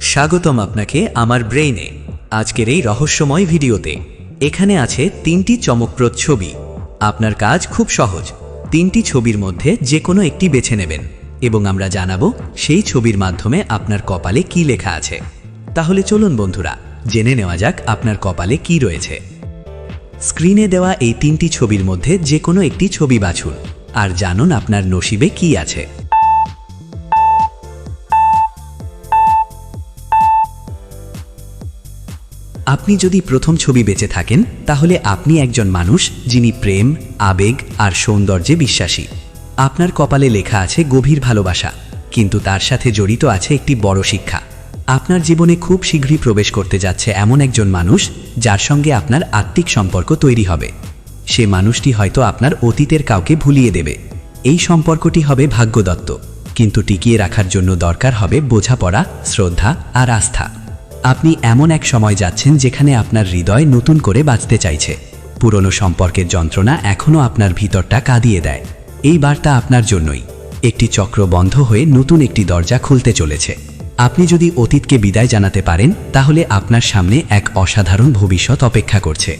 স্বাগতম আপনাকে আমার ব্রেইনে। আজকের এই রহস্যময় ভিডিওতে। এখানে আছে তিনটি চমকপ্রদ ছবি। আপনার কাজ খুব সহজ। তিনটি ছবির মধ্যে যে কোনো একটি বেছে নেবেন। এবং আমরা জানাব সেই ছবির মাধ্যমে আপনার কপালে কি লেখা আছে। তাহলে চলুন বন্ধুরা, জেনে নেওয়া যাক আপনার কপালে কি রয়েছে। স্ক্রিনে দেওয়া এই তিনটি ছবির মধ্যে যে কোনো একটি ছবি বাছুন। আর জানুন আপনার নসিবে কি আছে। আপনি যদি প্রথম ছবি বেঁচে থাকেন, তাহলে আপনি একজন মানুষ যিনি প্রেম, আবেগ আর সৌন্দর্যে বিশ্বাসী। আপনার কপালে লেখা আছে গভীর ভালোবাসা, কিন্তু তার সাথে জড়িত আছে একটি বড় শিক্ষা। আপনার জীবনে খুব শীঘ্রই প্রবেশ করতে যাচ্ছে এমন একজন মানুষ যার সঙ্গে আপনার আত্মিক সম্পর্ক তৈরি হবে। সে মানুষটি হয়তো আপনার অতীতের কাউকে ভুলিয়ে দেবে। এই সম্পর্কটি হবে ভাগ্যদত্ত, কিন্তু টিকিয়ে রাখার জন্য দরকার হবে বোঝাপড়া, শ্রদ্ধা আর আস্থা। আপনি এমন এক সময় যাচ্ছেন যেখানে আপনার হৃদয় নতুন করে বাঁচতে চাইছে। পুরনো সম্পর্কের যন্ত্রণা এখনও আপনার ভিতরটা কাঁদিয়ে দেয়। এই বার্তা আপনার জন্যই। একটি চক্র বন্ধ হয়ে নতুন একটি দরজা খুলতে চলেছে। আপনি যদি অতীতকে বিদায় জানাতে পারেন, তাহলে আপনার সামনে এক অসাধারণ ভবিষ্যৎ অপেক্ষা করছে।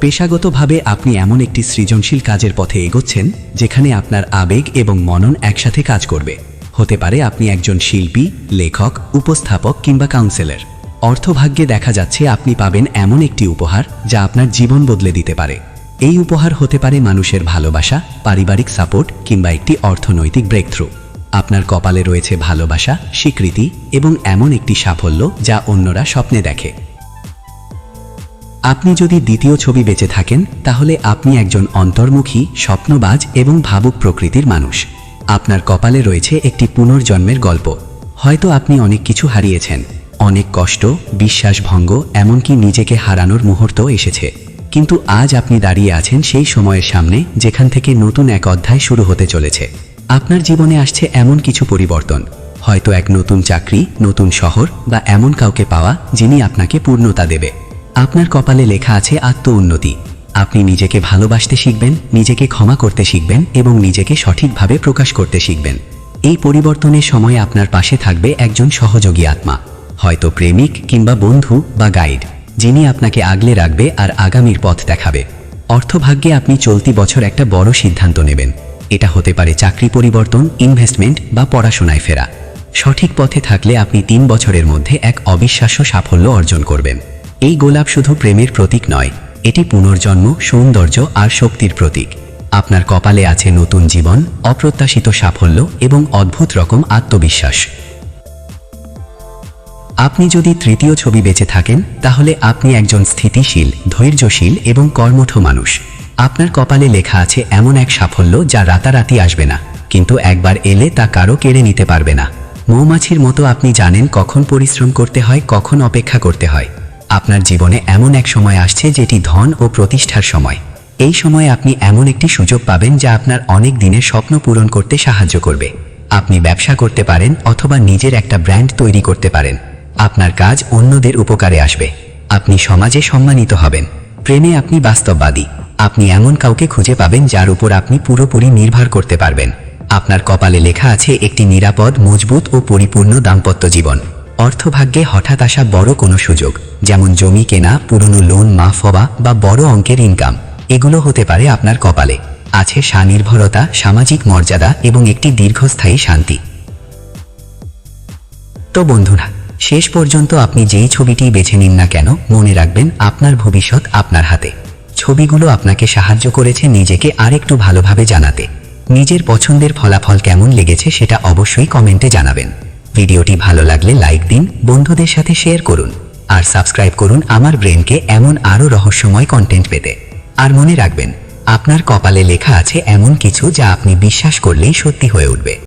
পেশাগতভাবে আপনি এমন একটি সৃজনশীল কাজের পথে এগোচ্ছেন, যেখানে আপনার আবেগ এবং মনন একসাথে কাজ করবে। হতে পারে আপনি একজন শিল্পী, লেখক, উপস্থাপক কিংবা কাউন্সেলর অর্থভাগ্যে দেখা যাচ্ছে আপনি পাবেন এমন একটি উপহার যা আপনার জীবন বদলে দিতে পারে। এই উপহার হতে পারে মানুষের ভালোবাসা, পারিবারিক সাপোর্ট কিংবা একটি অর্থনৈতিক ব্রেকথ্রু আপনার কপালে রয়েছে ভালোবাসা, স্বীকৃতি এবং এমন একটি সাফল্য যা অন্যরা স্বপ্নে দেখে। আপনি যদি দ্বিতীয় ছবি বেঁচে থাকেন, তাহলে আপনি একজন অন্তর্মুখী, স্বপ্নবাজ এবং ভাবুক প্রকৃতির মানুষ। আপনার কপালে রয়েছে একটি পুনর্জন্মের গল্প। হয়তো আপনি অনেক কিছু হারিয়েছেন। অনেক কষ্ট বিশ্বাসভঙ্গ এমনকি নিজেকে হারানোর মুহূর্ত এসেছে। কিন্তু আজ আপনি দাঁড়িয়ে আছেন সেই সময়ের সামনে, যেখান থেকে নতুন এক অধ্যায় শুরু হতে চলেছে। আপনার জীবনে আসছে এমন কিছু পরিবর্তন। হয়তো এক নতুন চাকরি, নতুন শহর, বা এমন কাউকে পাওয়া, যিনি আপনাকে পূর্ণতা দেবে। আপনার কপালে লেখা আছে আত্ম উন্নতি আপনি নিজেকে ভালোবাসতে শিখবেন, নিজেকে ক্ষমা করতে শিখবেন, এবং নিজেকে সঠিকভাবে প্রকাশ করতে শিখবেন। এই পরিবর্তনের সময় আপনার পাশে থাকবে একজন সহযোগী আত্মা। হয়তো প্রেমিক কিংবা বন্ধু বা গাইড, যিনি আপনাকে আগলে রাখবে আর আগামীর পথ দেখাবে। অর্থভাগ্যে আপনি চলতি বছর একটা বড় সিদ্ধান্ত নেবেন। এটা হতে পারে চাকরি পরিবর্তন ইনভেস্টমেন্ট বা পড়াশোনায় ফেরা। সঠিক পথে থাকলে আপনি তিন বছরের মধ্যে এক অবিশ্বাস্য সাফল্য অর্জন করবেন। এই গোলাপ শুধু প্রেমের প্রতীক নয়, এটি পুনর্জন্ম, সৌন্দর্য আর শক্তির প্রতীক। আপনার কপালে আছে নতুন জীবন, অপ্রত্যাশিত সাফল্য এবং অদ্ভুত রকম আত্মবিশ্বাস। আপনি যদি তৃতীয় ছবি বেঁচে থাকেন, তাহলে আপনি একজন স্থিতিশীল, ধৈর্যশীল এবং কর্মঠ মানুষ। আপনার কপালে লেখা আছে এমন এক সাফল্য যা রাতারাতি আসবে না, কিন্তু একবার এলে তা কারও কেড়ে নিতে পারবে না। মৌমাছির মতো আপনি জানেন কখন পরিশ্রম করতে হয়, কখন অপেক্ষা করতে হয়। আপনার জীবনে এমন এক সময় আসছে যেটি ধন ও প্রতিষ্ঠার সময়। এই সময় আপনি এমন একটি সুযোগ পাবেন যা আপনার অনেক দিনের স্বপ্ন পূরণ করতে সাহায্য করবে। আপনি ব্যবসা করতে পারেন অথবা নিজের একটা ব্র্যান্ড তৈরি করতে পারেন। আপনার কাজ অন্যদের উপকারে আসবে। আপনি সমাজে সম্মানিত হবেন। প্রেমে আপনি বাস্তববাদী। আপনি এমন কাউকে খুঁজে পাবেন যার উপর আপনি পুরোপুরি নির্ভর করতে পারবেন। আপনার কপালে লেখা আছে একটি নিরাপদ, মজবুত ও পরিপূর্ণ দাম্পত্য জীবন। অর্থভাগ্যে হঠাৎ আসা বড় কোনো সুযোগ, যেমন জমি কেনা, পুরনো লোন, মাফ হওয়া বা বড় অঙ্কের ইনকাম এগুলো হতে পারে আপনার কপালে। আছে স্বনির্ভরতা, সামাজিক মর্যাদা এবং একটি দীর্ঘস্থায়ী শান্তি। তো বন্ধুরা শেষ পর্যন্ত আপনি যেই ছবিটি বেছে নিন না কেন, মনে রাখবেন আপনার ভবিষ্যৎ আপনার হাতে। ছবিগুলো আপনাকে সাহায্য করেছে নিজেকে আরেকটু ভালোভাবে জানাতে। নিজের পছন্দের ফলাফল কেমন লেগেছে সেটা অবশ্যই কমেন্টে জানাবেন। ভিডিওটি ভালো লাগলে লাইক দিন, বন্ধুদের সাথে শেয়ার করুন। আর সাবস্ক্রাইব করুন আমার ব্রেনকে এমন আরও রহস্যময় কন্টেন্ট পেতে। আর মনে রাখবেন, আপনার কপালে লেখা আছে এমন কিছু যা আপনি বিশ্বাস করলেই সত্যি হয়ে উঠবে।